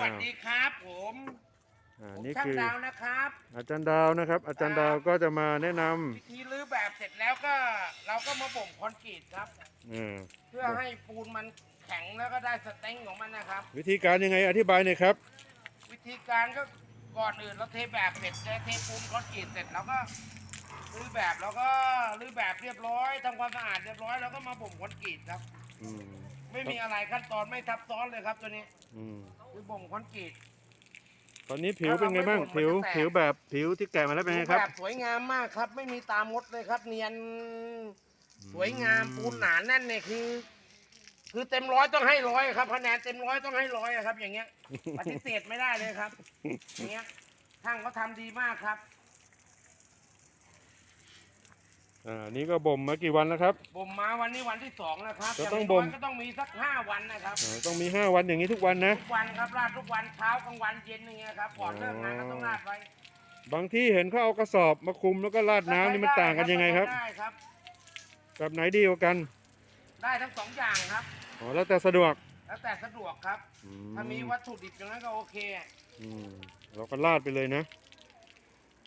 วัสดีครับผมอ่าผมนี่ช่างคือดาวนะครับ อาจารย์ดาวนะครับ อาจารย์ดาวก็จะมาแนะนวิธีรื้อแบบเสร็จแล้วก็เราก็มาบ่มคอนกรีตครับำเออเพื่อให้ปูนมันแข็งแล้วก็ได้สเต็งของมันนะครับ วิธีการยังไงอธิบายหน่อยครับ วิธีการก็ก่อนอื่นเราเทแบบเสร็จเทปูนคอนกรีตเสร็จแล้วก็รื้อแบบแล้วก็รื้อแบบเรียบร้อยทำความสะอาดเรียบร้อยแล้วก็มาบ่มคอนกรีตครับอืม ไม่มีอะไรขั้นตอนไม่ซับซ้อนเลยครับตัวนี้อืมคือบ่มคอนกรีต ตอนนี้ผิวเป็นไงบ้างผิวมันจะแตก ผิวแบบผิวที่แกะมาแล้วเป็นไงครับ แบบสวยงามมากครับ ไม่มีตามมดเลยครับ เนียนสวยงามปูนหนาแน่นเนี่ยคือ คือเต็มร้อยต้องให้ร้อยครับคะแนนเต็มร้อยต้องให้ร้อยอะครับ อย่างเงี้ยปฏิเสธไม่ได้เลยครับอย่างเงี้ยช่างเขาทำดีมากครับ อ่านี่ก็บ่มมากี่วันแล้วครับ บ่มมาวันนี้วันที่สองแล้วครับจะย่าต้องน้ยบ่มก็ต้องมีสักห้าวันนะครับอ่าต้องมี5วันอย่างนี้ทุกวันนะ ทุกวันครับราดทุกวันเช้ากลางวันเย็นอย่างเงี้ยครับก่อนเลิกงานก็ต้องราดไว้บางที่เห็นเขาเอากระสอบมาคลุมแล้วก็ราดน้ำนี่มันต่างกันยังไงครับ ได้ครับ แบบไหนดีกว่ากันได้ทั้งสองอย่างครับ อ๋อแล้วแต่สะดวกแล้วแต่สะดวกครับ อืถ้ามีวัตถุดิบอย่างนั้นก็โอเค อืมเราก็ราดไปเลยนะ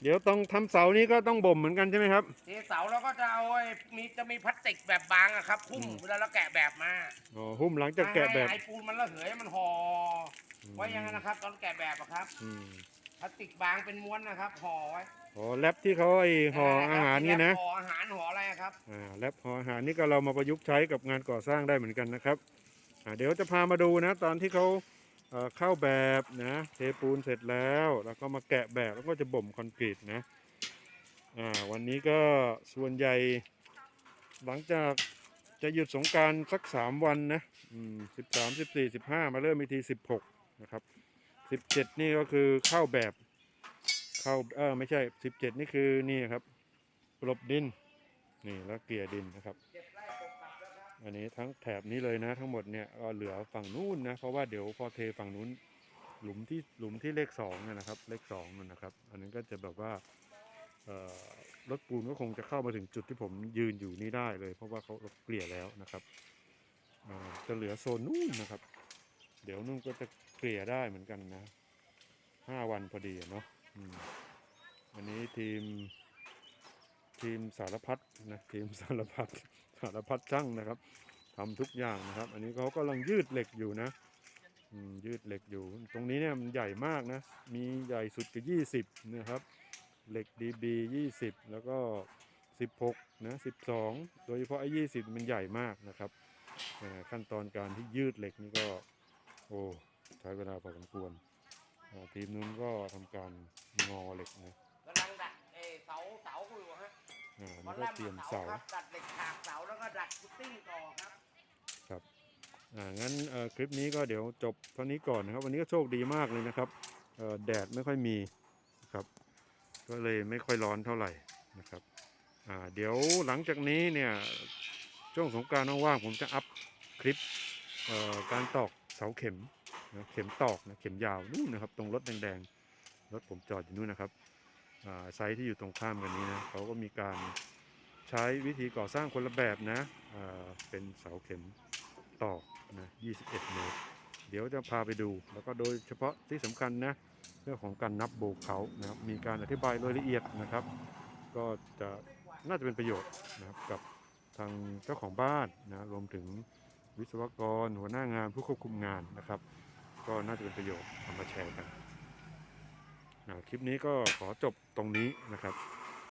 เดี๋ยวต้องทำเสานี้ก็ต้องบ่มเหมือนกันใช่ไหมครับเทเสาเราก็จะเอาไอ้มีจะมีพลาสติกแบบบางอะครับหุ้มอืมเวลาเราแกะแบบมาอ๋อหุ้มหลังจากแกะแบบให้ไอ้ปูนมันระเหยมันห่ออไว้อยังนั้นนะครับ ตอนแกะแบบอะครับอืมพลาสติกบางเป็นม้วนนะครับห่อไว้อ๋อแรปที่เขาไอห่ออาหารนี่นะห่ออาหารห่ออะไรอะครับอ่าแรปห่ออาหารนี่ก็เรามาประยุกต์ใช้กับงานก่อสร้างได้เหมือนกันนะครับอ่าเดี๋ยวจะพามาดูนะ ตอนที่เขา เข้าแบบนะเทปูนเสร็จแล้ว แล้วก็มาแกะแบบแล้วก็จะบ่มคอนกรีตนะอ่าวันนี้ก็ส่วนใหญ่ หลังจากจะหยุดสงการสักสามวันนะสิบสามสิบสี่สิบห้ามาเริ่มอีทีสิบหกนะครับสิบเจ็ดนี่ก็คือเข้าแบบเข้าเออไม่ใช่สิบเจ็ดนี่คือนี่ครับกลบดินนี่แล้วเกลี่ยดินนะครับ อันนี้ทั้งแถบนี้เลยนะ ทั้งหมดเนี่ยก็เหลือฝั่งนู้นนะเพราะว่าเดี๋ยวพอเทฝั่งนู้นหลุมที่หลุมที่เลขสองนะครับ เลขสองนั่นนะครับ อันนั้นก็จะแบบว่ารถปูนก็คงจะเข้ามาถึงจุดที่ผมยืนอยู่นี่ได้เลย เพราะว่าเขาเกลี่ยแล้วนะครับจะเหลือโซนนู้นนะครับ เดี๋ยวนู่นก็จะเกลี่ยได้เหมือนกันนะห้าวันพอดีเนาะอันนี้ทีม ทีมสารพัดนะทีมสารพัดสารพัดช่างนะครับทำทุกอย่างนะครับ อันนี้เขากำลังยืดเหล็กอยู่นะยืดเหล็กอยู่ ตรงนี้เนี่ยมันใหญ่มากนะ มีใหญ่สุดก็ยี่สิบนะครับ เหล็ก DB 20 แล้วก็ 16นะ12 โดยเฉพาะไอ้20 มันใหญ่มากนะครับ ขั้นตอนการที่ยืดเหล็กนี่ก็โอ้ใช้เวลาพอสมควรทีมนู้นก็ทำการงอเหล็กนะ กำลังดัดเออเสาเสาอยู่ฮะ อ่าวันี่นก็แรกเตรียมมาเสา ครับดัดเหล็กฉากเสาแล้วก็ดัดฟุตติ้งต่อครับ อ่า งั้นเอ่อคลิปนี้ก็เดี๋ยวจบเท่านี้ก่อนนะครับ วันนี้ก็โชคดีมากเลยนะครับเอ่อแดดไม่ค่อยมีนะครับ ก็เลยไม่ค่อยร้อนเท่าไหร่นะครับ อ่า เดี๋ยวหลังจากนี้เนี่ย ช่วงสงกรารว่างๆผมจะอัพคลิปเอ่อการตอกเสาเข็มนะเข็มตอกนะ เข็มยาวนู่นนะครับ ตรงรถแดงๆ รถผมจอดอยู่นู่นนะครับอ่า ไซต์ที่อยู่ตรงข้ามกันนี้นะเขาก็มีการใช้วิธีก่อสร้างคนละแบบนะเป็นเสาเข็มตอกนะ21 เมตร เดี๋ยวจะพาไปดู แล้วก็โดยเฉพาะที่สำคัญนะเรื่องของการนับโบกเขานะครับมีการอธิบายรายละเอียดนะครับ ก็จะน่าจะเป็นประโยชน์นะครับกับทางเจ้าของบ้านนะรวมถึงวิศวกร หัวหน้างานผู้ควบคุมงานนะครับ ก็น่าจะเป็นประโยชน์เอามาแชร์กัน คลิปนี้ก็ขอจบตรงนี้นะครับ